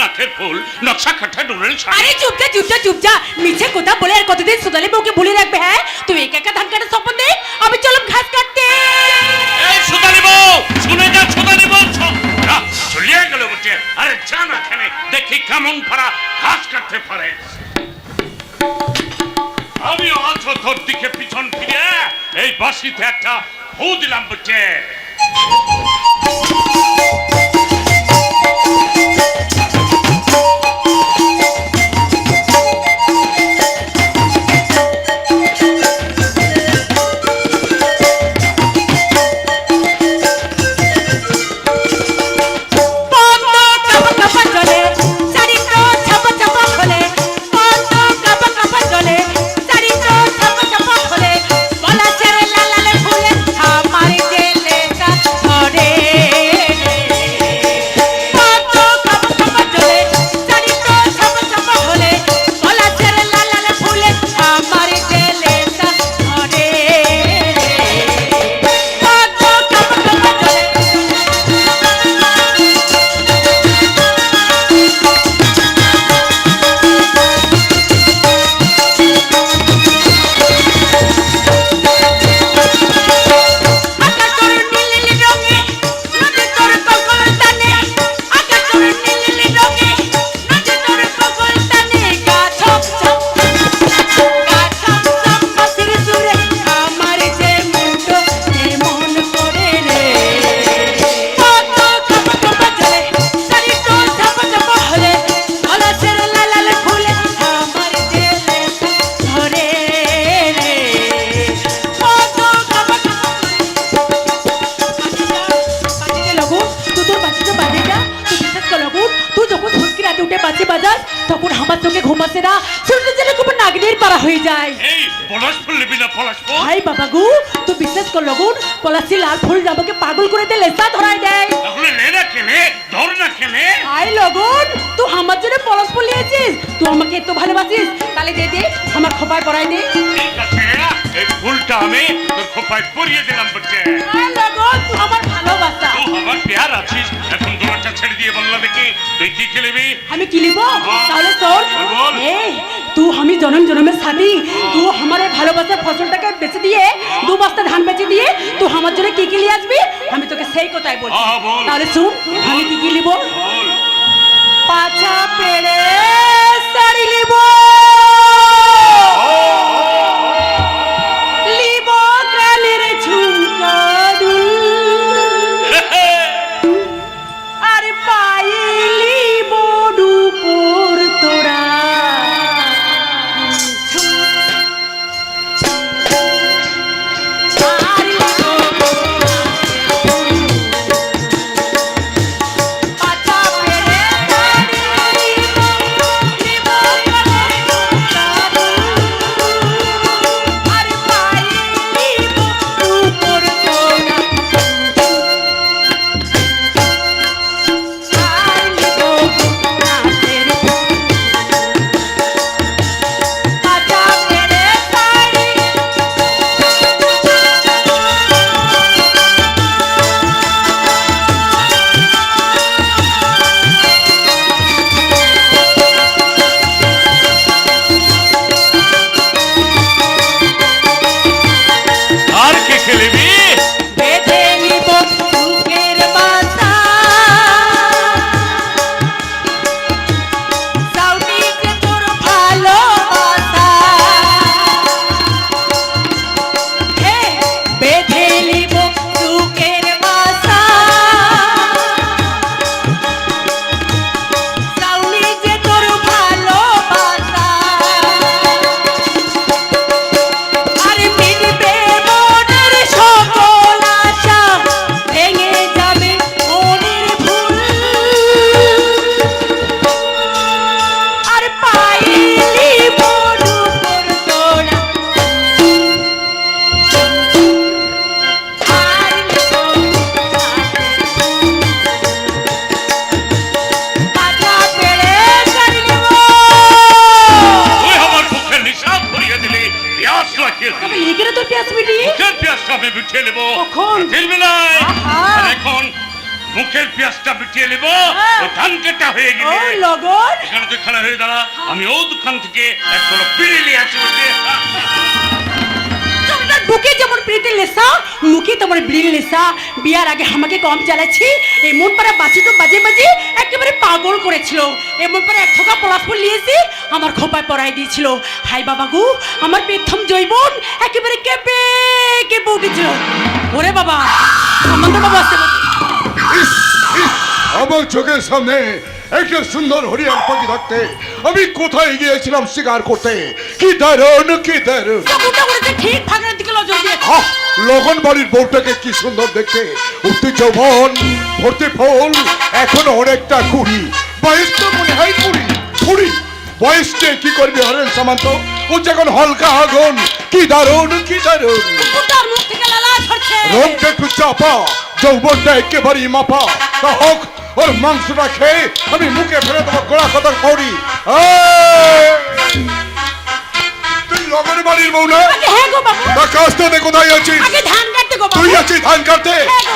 নাথের ফুল নকশা খাটা ডোরের শাড়ি। আরে চুপ যা চুপ যা চুপ যা মিছে কথা বলে আর কতদিন সোনালি বউকে ভুলে রাখবে হ্যাঁ? তুই একা একা ধান কাটার স্বপ্ন দে আমি চলম ঘাস কাটতে। এই সুদানি বউ শুনে যা সুদানি বউ চলিয়ে গেল বটে। আরে যা না খেলে দেখি কেমন পারা ঘাস কাটতে পারে। আমি আজ তোর দিকে পিছন ফিরে। এই বাসিতে একটা হু দিলাম বটে। খোপায় পরিয়ে দিলাম বটে আই আমার ভালোবাসা। তুই আমার পেয়ার আছিস? এখন গলাটা ছেড়ে দিয়ে দেখি তুই কি খেলবি আমি কি লিব তাহলে তোর বল, বল। এই তুই আমি জনম জনমের সাথী। তুই আমার ভালোবাসার ফসলটাকে বেচে দিয়ে দু বস্তা ধান বেচে দিয়ে আমার জন্য কি কি নিয়ে আসবি? আমি তোকে সেই কথাই বলছি। হ্যাঁ, তাহলে শুন আমি কি কি লিব পাছা পেড়ে শাড়ি লিব বিয়ার আগে আমাকে কম চালাচ্ছি মন পারে বাঁচি তো বাজে বাজে একেবারে পাগল করেছিল। এমন পারে এক থোকা পলাশ ফুল নিয়েছি, আমার খোপায় পড়াই দিয়েছিল। হাই বাবা গু আমার প্রথম জৈবন একেবারে কেঁপে কেঁপে উঠেছিল। ওরে বাবা সামন্ত বাবা আসতে আমার চোখের সামনে একটা সুন্দর হরিয়ার পাখি থাকতে আমি কোথায় গিয়েছিলাম শিকার করতে? কি দারুণ কি দারুণ। ঠিক ফাঁকড়ের দিকে নজর দিয়ে। লগন বাড়ির বউটাকে কি সুন্দর দেখতে। উঠতে যৌবন ভর্তি ফল এখনও অনেকটা কুড়ি। বয়সটা মনে হয় কুড়ি কুড়ি। বয়সটা কি করবি হরেন সামান্ত? ও যখন হলকা আগুন কি দারুণ কি দারুণ। রোগটা একটু চাপা যৌবনটা একেবারেই মাপা। তা হোক ওর মাংসটা খেয়ে আমি মুখে ফেলে দেবো গোড়া কথা করি তুই লগনের বাড়ির বউ না? আগে গো বাবু। তা কাজটাতে কোথায় আছিস? আগে ধান কাটতে গো বাবু। তুই আছিস ধান কাটতে?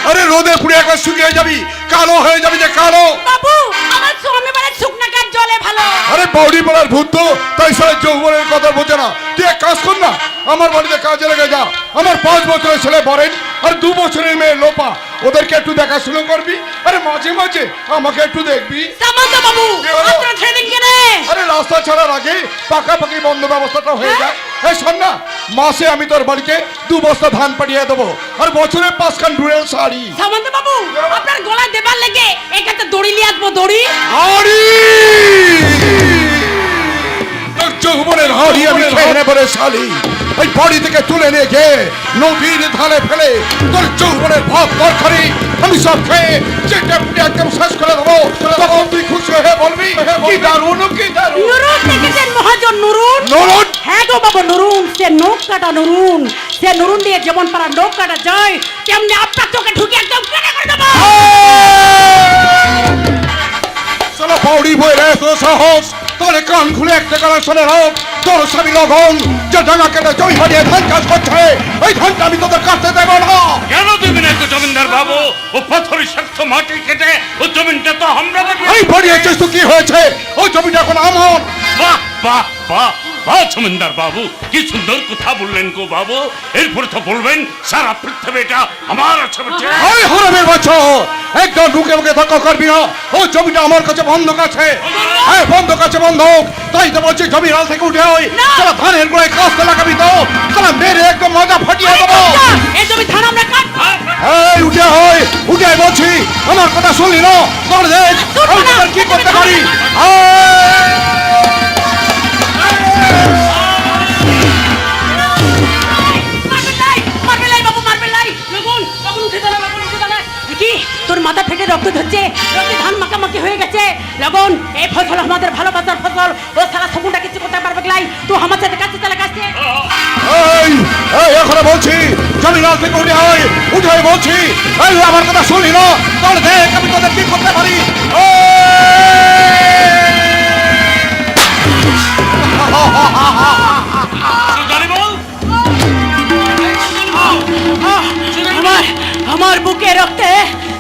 আরে রোদে পুড়ে একবার শুকিয়ে যাবি কালো হয়ে যাবি যে কালো। বাবু আমার স্বামী বলে শুকনা কাঠ জলে ভালো। আরে বৌডি পাড়ার ভূত তো তাই সারা যৌবনের কথা বোঝে না। তুই এক কাজ কর না আমার বাড়িতে কাজে লেগে যা। আমার পাঁচ বছরের ছেলে বরেন আর দু বছরের মেয়ে লোপা। ওদেরকে একটু দেখাশুনো করবি? আরে মাঝে মাঝে আমাকে একটু দেখবি। বাবু আরে রাস্তা ছাড়ার আগে পাকাপাকি বন্ধ ব্যবস্থাটা হয়ে যায় এই শোন না মাসে আমি তোর বাড়িতে দু বস্তা ধান পাঠিয়ে দেবো আর বছরে পাঁচখান ডুয়েল শাড়ি। সামন্ত বাবু আপনার গলা দেবার লেগে এখানে দড়ি নিয়ে আসব দড়ি। হাড়ি! যৌবনের হাড়ি আমি খেয়ে নেব শালি। ওই বাড়ি থেকে তুলে নিয়ে গিয়ে নদীর ধারে ফেলে তোর যৌবনের ভাব তরকারি আমি সব খেয়ে চেটে পুটে একদম শেষ করে দেবো। তখন তুই খুশি হয়ে বলবি কি দারুণ কি দারুণ। নুরুন দেখেছেন মহাজন নুরুন। নরন? হ্যাঁ গো বাবু নুরুন। সে নখ কাটা নুরুন। সে নুরুন দিয়ে যেমন পারা নখ কাটা যায়। তেমনি আপনার চোখে ঢুকে একদম কেটে করে দেবো? চলো পাউডি বই রে তো সাহস। তোর কান খুলে একটা গান শোনে হোক তোর স্বামী লগন যে ডাঙা কেটে জয় হারিয়ে ধান চাষ করছে। ওই ধানটা আমি তোদের কাটতে দেব না। কেন দিবি না তো জমিনদার বাবু? ও পাথরের শক্ত মাটি কেটে ও জমিনটা তো আমরা এই বাড়িয়েছিস তো কি হয়েছে? ওই জমিটা এখন আমার। বাহ বাহ বাহ। বাহ জমিনদার বাবু কি সুন্দর কথা বললেন গো বাবু। এরপরে তো বলবেন সারা পৃথিবীটা আমার আছে বলছে ওই হরমের বছর একদম ঢুকে মুখে ধক্কা করবি না। ওই জমিটা আমার কাছে বন্ধক আছে। হ্যাঁ বন্ধক আছে বন্ধক। তাই তো বলছি জমি হাল থেকে উঠে ওই। তোরা ধানের গোড়ায় কাস্তে লাগাবি তো। তোরা মেরে একদম মজা ফাটিয়ে দেবো। এই জমি ধান আমরা কাটবো এই উঠে হয় উঠে আয় বলছি। আমার কথা শুনলি না? তোর দেখ কি করতে পারি? তোর মাথা ফেটে রক্ত ধরছে? রক্তে ধান মাখামাখি হয়ে গেছে। লগন এই ফসল আমাদের ভালোবাসার ফসল। ও সারা সবুনটা কিছু করতে পারবে লাই? তুই আমার সাথে কাছে তাহলে কাছে এই এই, এখানে বলছি, জমি থেকে উঠে হয় উঠে বলছি। এই, আমার কথা শুনলি না? দেখ আমি তোদের কি করতে পারি। সুদানি আমার বুকে রক্তে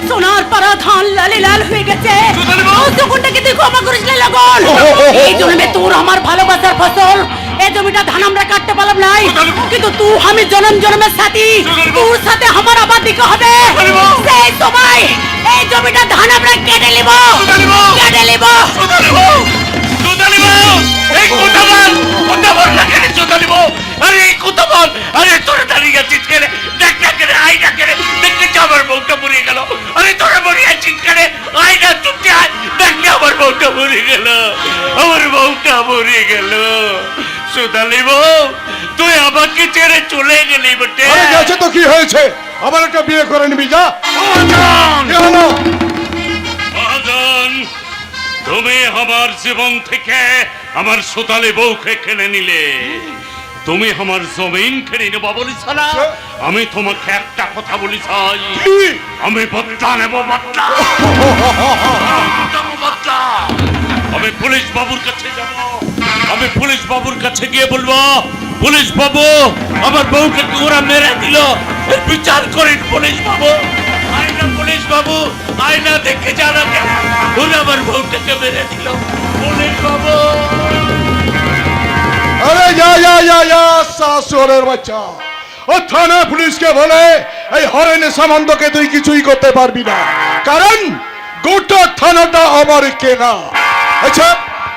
সোনার পারা ধান লালে লাল হয়ে গেছে। তোর আমার ভালোবাসার ফসল। এই জমিটা ধান আমরা কাটতে পারলাম নাই। কিন্তু তুই আমি জনম জনমের সাথী। তোর সাথে আমার আবার দিকে হবে। সেই সময় এই জমিটা ধান আমরা কেটে নিব! কেটে নিব। এই কথা বল কথা বল না কেন আরে এই কথা বল আরে তোরা দাঁড়িয়ে আছিস কেন দেখ না কেন আই না কেন দেখতে যে আমার বউটা মরে গেল। আরে তোরা মরে আছিস কেন আই না চুপটি আয় দেখ না আমার বউটা মরে গেল। আমার বউটা মরে গেল। সুদানি বউ তুই আমাকে ছেড়ে চলে গেলি বটে। আরে গেছে তো কি হয়েছে? আবার একটা বিয়ে করে নিবি যা। হলো মহাজন! তুমি আমার জীবন থেকে আমার সোতালে বউকে কেড়ে নিলে। তুমি আমার জমিন কেড়ে নেব বলিস না আমি তোমাকে একটা কথা বলি চাই আমি বদলা নেব বদলা। আমি পুলিশ বাবুর কাছে যাব। আমি পুলিশ বাবুর কাছে গিয়ে বলব পুলিশ বাবু আমার বউকে ওরা মেরে দিল? বিচার করেন পুলিশ বাবু। আইনা পুলিশ বাবু আয়না দেখে জানাতে উনি আমার বউটাকে মেরে দিল। পুলিশ বাবু, আরে, যা যা যা যা, শাশুড়ের বাচ্চা। ও থানা পুলিশকে বলে, এই হরেন সামন্তকে তুই কিছুই করতে পারবি না। কারণ গোটা থানাটা আমার কেনা। আচ্ছা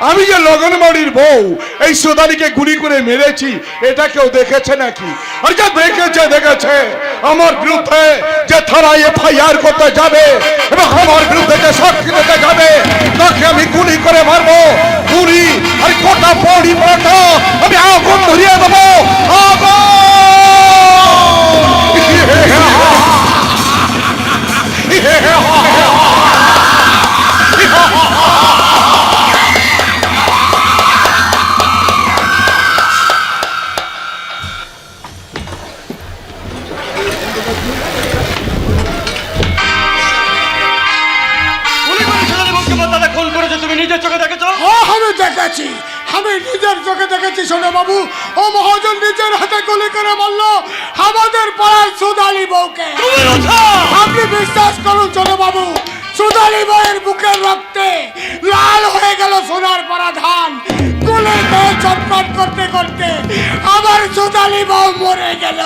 আমি যে লগন বাড়ির বউ, এই সোদানিকে গুলি করে মেরেছি, এটা কেউ দেখেছে নাকি? আর যা দেখেছে দেখেছে। আমার বিরুদ্ধে যে থানায় এফআইআর করতে যাবে এবং আমার বিরুদ্ধে যে সাক্ষী দিতে যাবে, তাকে আমি গুলি করে মারবো। গুলি আর কোটা পড়ি পড়া আমি আগুন ধরিয়ে দেবো। হাতে গুলি করে বলল আমাদের পাড়ায় সুদালি বউকে। আপনি বিশ্বাস করুন ছোট বাবু সুদালি বউয়ের বুকের রক্তে লাল হয়ে গেল সোনার পাড়া ধান। গুলিতে চটপট করতে করতে আমার সুদালি বউ মরে গেল।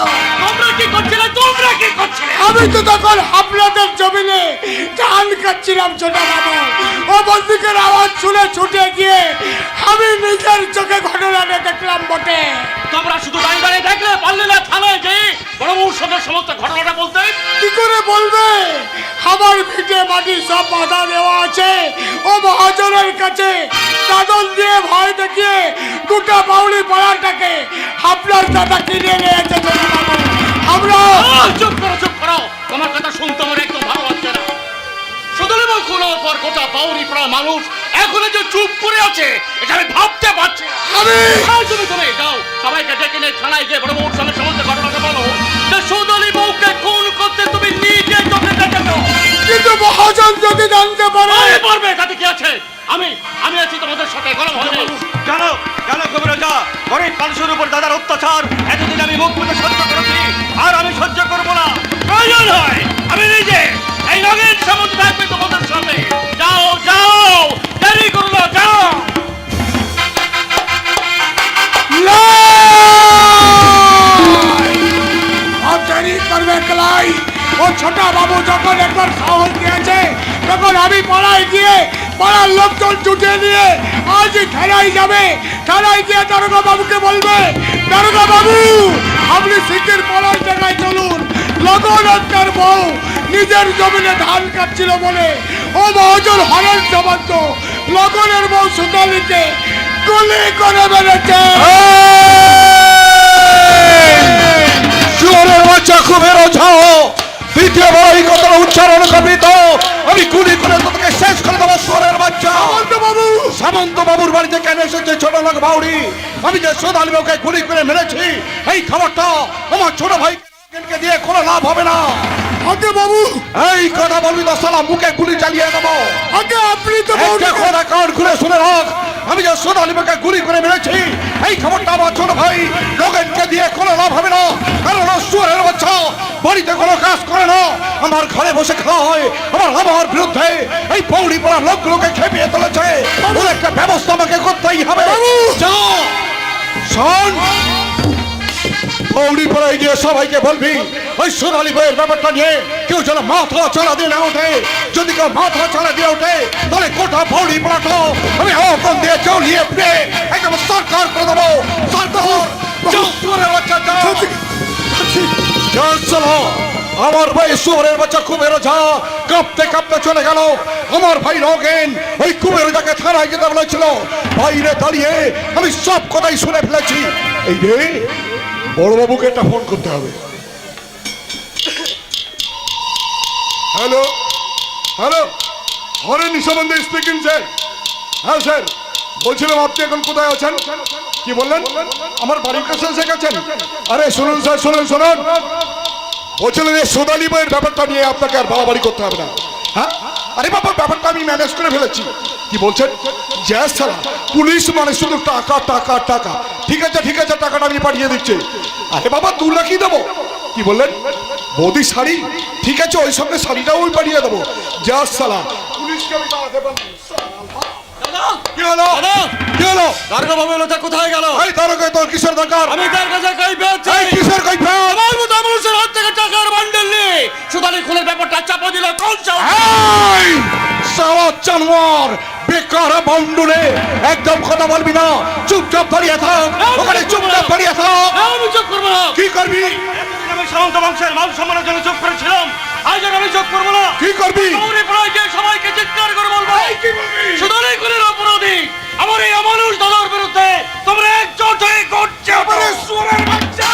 তোমরা কি করছিলে? তোমরা কি করছিলে? আমি তো তখন আপনাদের জমিনে ধান কাটছিলাম ছোট বাবু। ও বন্দুকের আওয়াজ শুনে ছুটে গিয়ে আমি নিজের চোখে ঘটনাটা দেখলাম বটে। তোমরা শুধু দাঁড়িয়ে দেখলে পারলে না থানায় যে বড় বউর সঙ্গে সমস্ত ঘটনাটা বলতে। কি করে বলবে? আমার ভিটে মাটি সব বাধা দেওয়া আছে। ও মহাজনের কাছে দাদন দিয়ে ভয় দেখিয়ে গোটা বাউলি পাড়াটাকে আপনার দাদা কিনে নিয়েছে বাবু। আমরা চুপ করো চুপ করো। তোমার কথা শুনতে আমার একদম ভালো লাগছে না। সোনালী বউ পর গোটা বাউরি পড়া মানুষ এখনও যে চুপ করে আছে এটা আমি ভাবতে পারছি আমি তুমি তুমি যাও সবাইকে ডেকে নিয়ে থানায় গিয়ে বড় বউর সঙ্গে সমস্ত ঘটনাটা বলো। যে বউকে খুন করতে তুমি নিজে চোখে দেখেছ। কিন্তু মহাজন যদি জানতে পারে আরে পারবে তাতে কি আছে? আমি আমি আছি তোমাদের সাথে গরম হয়ে জানো জানো খবর যা। গরিব মানুষের উপর দাদার অত্যাচার। এতদিন আমি মুখ বুঝে সহ্য করেছি। আর আমি সহ্য করব না। প্রয়োজন হয়, আমি নিজে এই নগের সামন্ত থাকবে তোমাদের সামনে। যাও যাও, দেরি করো না, যাও। করবে কলাই। ও ছোট বাবু যখন একবার সাহস দিয়েছে, তখন আমি পাড়ায় গিয়ে পাড়ার লোকজন জুটে নিয়ে আজ থানায় যাবে। থানায় গিয়ে দারোগা বাবুকে বলবে দারোগা বাবু আপনি পাড়ার জায়গায় চলুন। লগন বউ নিজের জমিনে ধান কাটছিল বলে। ও মহাজন হরেন সামন্ত। লগনের বউ সুতালিকে গুলি করে মেরেছে। শুয়োরের বাচ্চা খুব এরো যাও দ্বিতীয়বার এই কথাটা উচ্চারণ করবি তো আমি গুলি করে সামন্ত বাবুর বাড়িতে কেন এসেছে ছোট লোক বাউরি আমি যে সোদালি বাবুকে গুলি করে মেরেছি এই খবরটা আমার ছোট ভাই দিয়ে কোনো লাভ হবে না। আগে বাবু। এই কথা বলবি তো সালা মুখে গুলি চালিয়ে দেবো। আগে আপনি তো একটা কথা কান খুলে শুনে রাখ। আমি যে সোনা লিমাকে গুলি করে মেরেছি এই খবরটা আমার ছোট ভাই লোকেনকে দিয়ে কোনো লাভ হবে না। কারণ সুরের বাচ্চা বাড়িতে কোনো কাজ করে না। আমার ঘরে বসে খাওয়া হয় আমার আমার বিরুদ্ধে এই পৌড়ি পড়া লোকগুলোকে খেপিয়ে তুলেছে। ওর একটা ব্যবস্থা আমাকে করতেই হবে। যাও! শোন পৌড়ি পড়ায় গিয়ে সবাইকে বলবি ওই সোনালী বইয়ের ব্যাপারটা নিয়ে কেউ যেন মাথা চড়া দিয়ে না ওঠে। যদি কেউ মাথা চড়া দিয়ে ওঠে তাহলে কোটা পৌড়ি পড়াটো আমি অকন দিয়ে চলিয়ে ফিরে একদম সরকার করে দেবো। সরকার চলো আমার ভাই শুয়োরের বাচ্চা কুবের যা কাঁপতে কাঁপতে চলে গেল। আমার ভাই নগেন ওই কুবের যাকে থানায় যেতে বলেছিল। বাইরে দাঁড়িয়ে আমি সব কথাই শুনে ফেলেছি। এই রে বড়বাবুকে একটা ফোন করতে হবে। হ্যালো? হ্যালো? হরেন সম্বন্ধে স্পিকিং স্যার হ্যাঁ স্যার বলছিলাম, আপনি এখন কোথায় আছেন? কি বললেন? আমার বাড়ির কাছে এসে গেছেন? আরে, শুনুন স্যার শুনুন শুনুন। বলছিলেন এই সোনালি বইয়ের ব্যাপারটা নিয়ে আপনাকে আর বাড়াবাড়ি করতে হবে না। হ্যাঁ? আরে বাবা, ব্যাপারটা আমি ম্যানেজ করে ফেলেছি। কি বলছেন? জ্যাস ছাড়া পুলিশ মানে শুধু টাকা টাকা টাকা। ঠিক আছে ঠিক আছে টাকাটা আমি পাঠিয়ে দিচ্ছি। আরে বাবা দু লাখই দেবো? কি বললেন? বৌদি শাড়ি? ঠিক আছে ওই সঙ্গে শাড়িটাও ওই পাঠিয়ে দেবো। যা সালাম পুলিশকে আমি দাঁড়াতে পারব কি হলো? কি হলো? দারোগা বাবু লোটা কোথায় গেল? এই তারকে তোর কিসের দরকার? আমি তার কাছে কই পেয়েছি এই কিসের কই ফেল আমার মতো মানুষের হাত থেকে টাকার বান্ডেল নিয়ে সুদানি খুনের ব্যাপারটা চাপা দিল কোন চাও এই সারা জানোয়ার বেকার বন্ডুলে একদম কথা বলবি না। চুপচাপ দাঁড়িয়ে থাক। ওখানে চুপচাপ দাঁড়িয়ে থাক। আমি চুপ করব না। কি করবি? আমি সামন্ত বংশের মান সম্মানের জন্য চুপ করেছিলাম। আজ আমি চুপ করব না। কি করবি? সবাইকে চিৎকার করে বলব। সুদানি খুনের অপরাধী। আমার এই অমানুষ দাদার বিরুদ্ধে তোমরা একজোট হয়ে করছে সুরের বাচ্চা!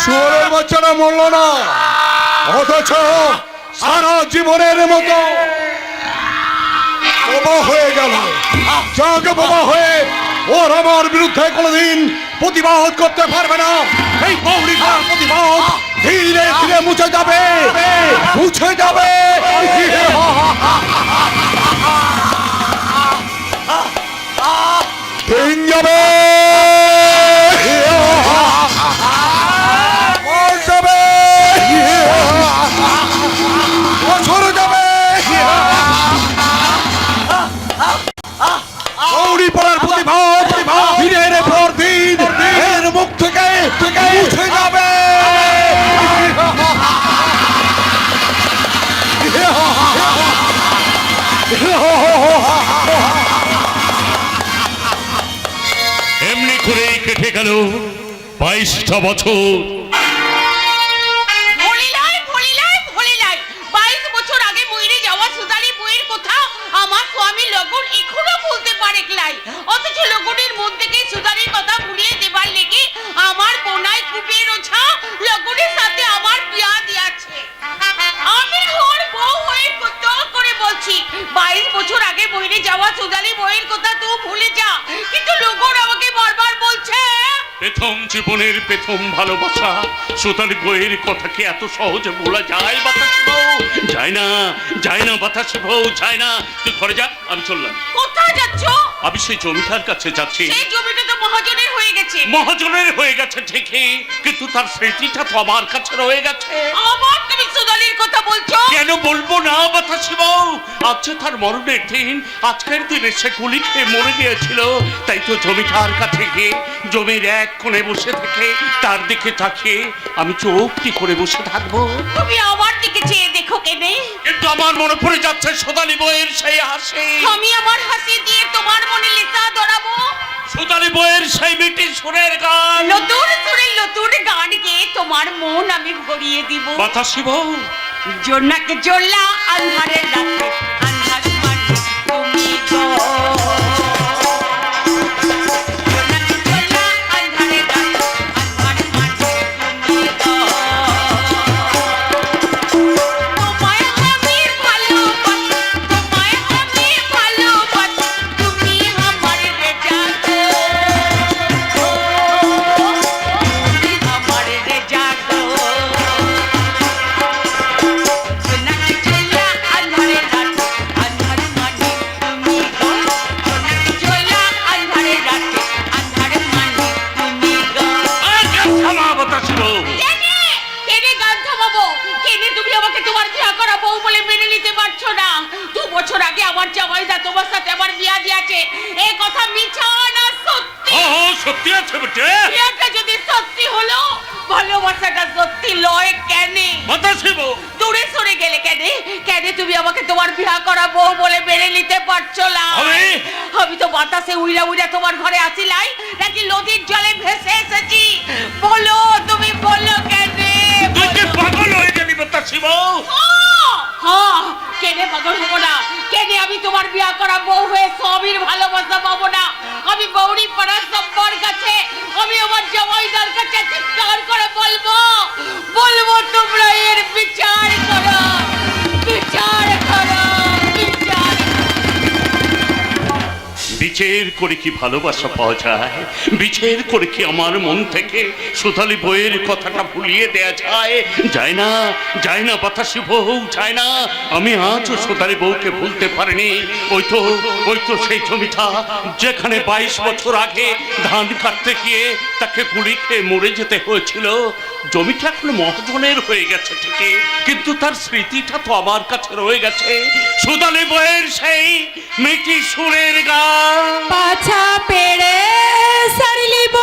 শুয়োরের বাচ্চাটা মরল না অথচ সারা জীবনের মতো বোবা হয়ে গেল যাকে বোবা হয়ে ওর আমার বিরুদ্ধে কোনোদিন প্রতিবাদ করতে পারবে না এই পৌরিকার প্রতিবাদ ধীরে ধীরে মুছে যাবে মুছে যাবে দিন যাবে গৌরী পড়ার প্রতিভাব দিনের পর দিন এর মুখ থেকে যাবে। এমনি করেই কেটে গেল বাইশটা বছর। প্রথম জীবনের প্রথম ভালোবাসা। সুতালি বইয়ের কথা কি এত সহজে বলা যায় বাতাস বউ যায় না যায় না বাতাস বউ যায় না। তুই ঘরে যা আমি চললাম। কোথায় যাচ্ছ? আমি সেই জমিটার কাছে যাচ্ছি। সেই জমিটা তো মহাজনের হয়ে গেছে। মহাজনের হয়ে গেছে ঠিকই কিন্তু তার স্মৃতিটা তো আমার কাছে রয়ে গেছে। আমার তুমি সুদালির কথা বলছো? কেন বলব না বাতাসি বউ আজকে তার মরণের দিন আজকের দিনে সে গুলি খেয়ে মরে গিয়েছিল তাই তো জমিটার কাছে গিয়ে জমির এক কোণে বসে থেকে তার দিকে তাকিয়ে আমি চোখটি করে বসে থাকব? তুমি আমার দিকে চেয়ে দেখো কেনে? কিন্তু আমার মনে পড়ে যাচ্ছে সোদালি বইয়ের সেই হাসি। আমি আমার হাসি দিয়ে তোমার মনে লেসা ধরাবো? সোদালি বইয়ের সেই মিটি সুরের গান। নতুন সুরে নতুন গান গেয়ে তোমার মন আমি ভরিয়ে দিব। বাতাসি বউ জোনাকে জোলা আন্ধারের রাতে আন্ধার মানে তুমি গো বাতাসে উইরা উইরা তোমার ঘরে আসিলাই নাকি নদীর জলে ভেসে এসেছি? বলো তুমি বলো কেন? তুই কি পাগল হয়ে গেলি বাতাসি বউ হ্যাঁ কেনে পাগল হব না? কেনে আমি তোমার বিয়া করা বউ হয়ে স্বামীর ভালোবাসা পাবো না? আমি বৌরি পাড়ার সব্বর কাছে আমি আমার জামাইদার কাছে চিৎকার করে বলব বলব তোমরা এর বিচার করো বিচার বিচার করে কি ভালোবাসা পাওয়া যায়? বিচার করে কি আমার মন থেকে সুতালি বইয়ের কথাটা ভুলিয়ে দেয়া যায়? যায় না যায় না, বাতাসি বউ, যায় না। আমি আজও সুতালি বউকে ভুলতে পারিনি। ওই তো ওই তো সেই জমিটা যেখানে বাইশ বছর আগে ধান কাটতে গিয়ে তাকে গুলি খেয়ে মরে যেতে হয়েছিল। জমিটা এখন মহাজনের হয়ে গেছে ঠিকই, কিন্তু তার স্মৃতিটা তো আমার কাছে রয়ে গেছে। সুদালি বইয়ের সেই মিটি সুরের গান। পাছা পেড়ে সারি লিব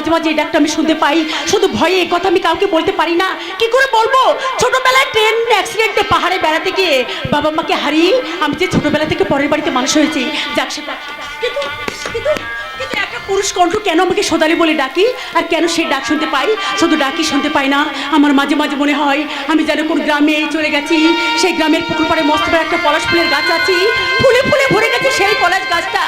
মাঝে মাঝে এই ডাকটা আমি শুনতে পাই। শুধু ভয়ে এই কথা আমি কাউকে বলতে পারি না। কি করে বলব? ছোটবেলায় ট্রেন অ্যাক্সিডেন্টে পাহাড়ে বেড়াতে গিয়ে বাবা মাকে হারিয়ে আমি যে ছোটবেলা থেকে পরের বাড়িতে মানুষ হয়েছি, যাক সেটা একটা পুরুষ কণ্ঠ কেন আমাকে সোদালি বলে ডাকি? আর কেন সেই ডাক শুনতে পাই? শুধু ডাকি শুনতে পাই না। আমার মাঝে মাঝে মনে হয়, আমি যেন কোন গ্রামে চলে গেছি। সেই গ্রামের পুকুর পাড়ে মস্ত একটা পলাশ ফুলের গাছ আছে। ফুলে ফুলে ভরে গেছে সেই পলাশ গাছটা।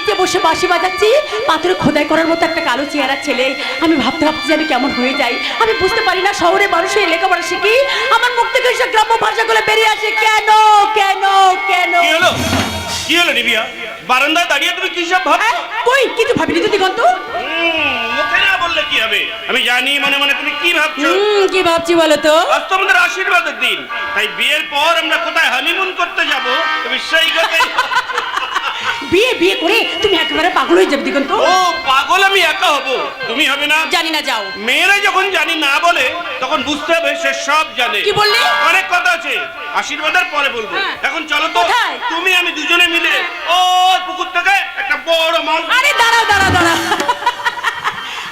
নিচে বসে বাঁশি বাজাচ্ছি? পাথরে খোদাই করার মতো একটা কালো চেহারা ছেলে। আমি ভাবতে ভাবতে যে আমি কেমন হয়ে যাই আমি বুঝতে পারি না শহরে মানুষ হয়ে লেখাপড়া শিখি। আমার মুখ থেকে সে গ্রাম্য ভাষাগুলো বেরিয়ে আসে। কেন কেন কেন? কি হলো? কি হলো নিবিয়া বারান্দায় দাঁড়িয়ে তুমি কি সব ভাব হ্যাঁ? কই? কিছু ভাবিনি তো দিগন্ত? মুখে না বললে কি হবে? আমি জানি মনে মনে তুমি কি ভাবছ? কি ভাবছি বলো তো? আজ তো আমাদের আশীর্বাদের দিন। তাই বিয়ের পর আমরা কোথায় হানিমুন করতে যাব? তুমি সেই কথাই বিয়ে বিয়ে করে তুমি একেবারে পাগল হয়ে যাবে দিগন্ত। ও পাগল আমি একা হব। তুমি হবে না। জানি না যাও। মেয়েরা যখন জানি না বলে তখন বুঝতে হবে সে সব জানে। কি বললি? অনেক কথা আছে। আশীর্বাদের পরে বলব। হ্যাঁ। এখন চলো তো? তুমি আমি দুজনে মিলে ও পুকুর থেকে একটা বড় মাছ আরে দাঁড়াও দাঁড়াও দাঁড়াও।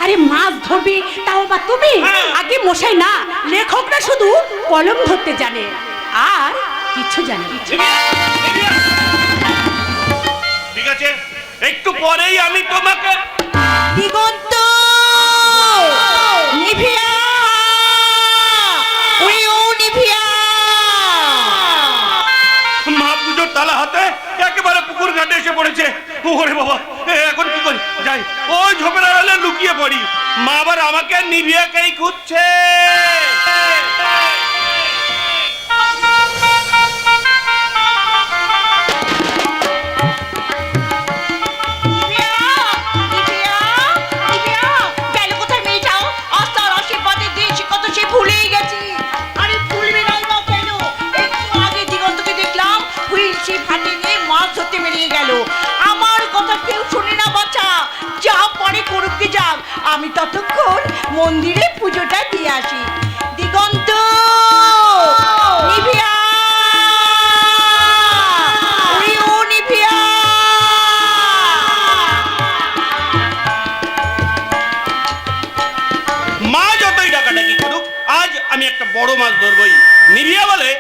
আরে মাছ ধরবে? তাও বা তুমি? হ্যাঁ। আগে মশাই না লেখকরা শুধু কলম ধরতে জানে। আর কিছু জানে না। একটু পরেই আমি তোমাকে দিগন্ত নিভিয়া। মা পুজোর তালা হাতে একেবারে পুকুর ঘাটে এসে পড়েছে। ওরে বাবা এখন কি করি? যাই ওই ঝোপের আড়ালে লুকিয়ে পড়ি। মা আবার আমাকে নিভিয়াকেই খুঁজছে। গেল। আমার কথা কেউ শুনে না বাচ্চা যা পরে করুক কি যাক আমি ততক্ষণ মন্দিরে পুজোটা দিয়ে আসি। দিগন্ত, নিভিয়া। বড় মাছ ধরবই। নিভিয়া বলে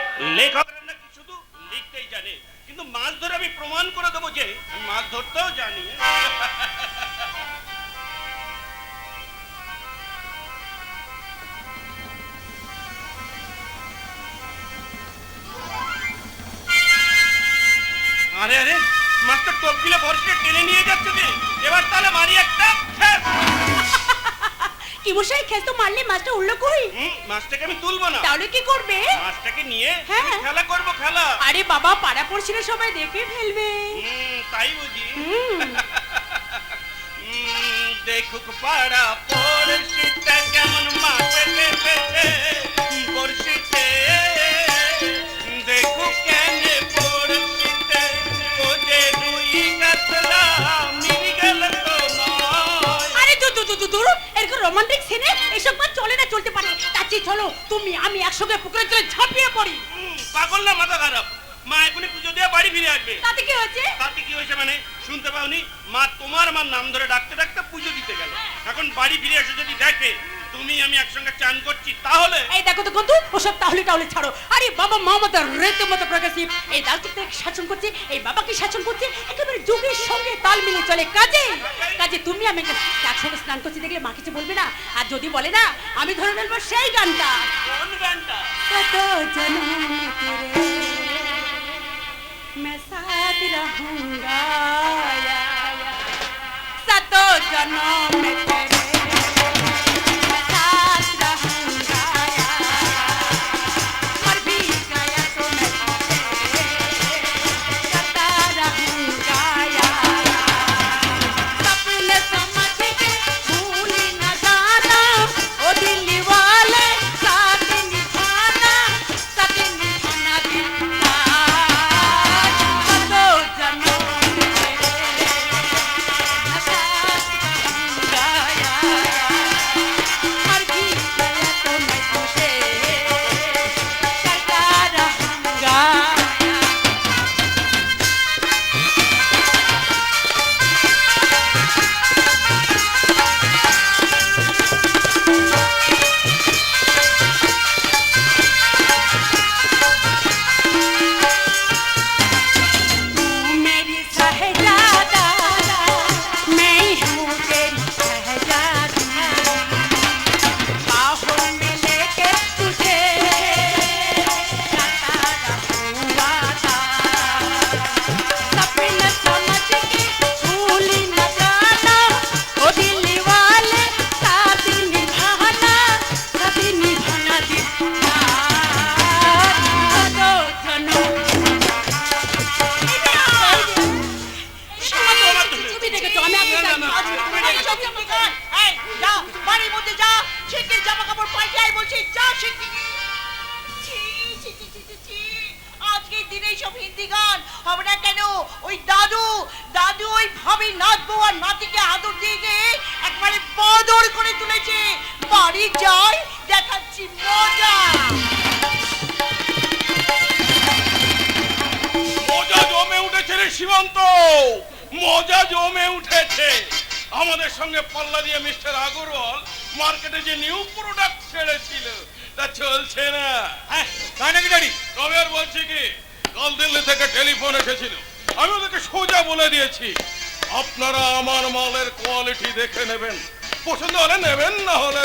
পারলে মাছটা উল্লো কই মাছটাকে আমি তুলবো না। তাহলে কি করবে? মাছটাকে নিয়ে হ্যাঁ। খেলা করব খেলা। আরে বাবা পাড়া পড়ছিলে সবাই দেখে ফেলবে। তাই বুঝি। দেখুক পাড়া পড়শিটা কেমন মাছ পেতে বড়শিতে। দেখুক কেন পড়ছিটে ও যে দুই কাতলা রোমান্টিক সিনে এইসব কাজ চলে না চলতে পারে। তার চলো তুমি আমি একসঙ্গে পুকুরে চলে ঝাঁপিয়ে পড়ি। পাগল না মাথা খারাপ। মা এখনই পুজো দিয়ে বাড়ি ফিরে আসবে। তাতে কি হয়েছে? তাতে কি হয়েছে মানে? শুনতে পাওনি? মা তোমার আমার নাম ধরে ডাকতে ডাকতে পুজো দিতে গেল। এখন বাড়ি ফিরে এসে যদি দেখে তুমি আমি একসঙ্গে চান করছি তাহলে এই দেখো তো ওসব তাহলে তাহলে ছাড়ো। আরে বাবা রেতে মতো প্রগ্রেসিভ এই দাদু শাসন করছে এই বাবাকে শাসন করছে একেবারে যুগের সঙ্গে তাল মিলে চলে কাজে কাজে তুমি আমি একসঙ্গে স্নান করছি দেখলে মা কিছু বলবে না আর যদি বলে না আমি ধরে ফেলবো সেই গানটা কোন গানটা कत जन्म तेरे मैं साथ रहूंगा सतो जन्म तेरे আমি যা, বাড়ির মধ্যে যা, শিগগির জামা কাপড় পাল্টে আয় বলছি, যা শিগগির। আজকের দিনে সব হিন্দি গান হবে না কেন ওই দাদু দাদু ওই ভাবে নাচবো আর নাতিকে আদর দিয়ে দিয়ে একবারে বদর করে তুলেছে বাড়ি যাই দেখাচ্ছি মজা মজা জমে উঠেছে রে সীমান্ত মজা জমে উঠেছে। আমাদের সঙ্গে পাল্লা দিয়ে মিস্টার আগরওয়াল মার্কেটে যে নিউ প্রোডাক্ট ছেড়েছিল তা চলছে না। হ্যাঁ তাই নাকি তবে আর বলছি কি কাল দিল্লি থেকে টেলিফোন এসেছিল। আমি ওদেরকে সোজা বলে দিয়েছি আপনারা আমার মালের কোয়ালিটি দেখে নেবেন। পছন্দ হলে নেবেন না হলে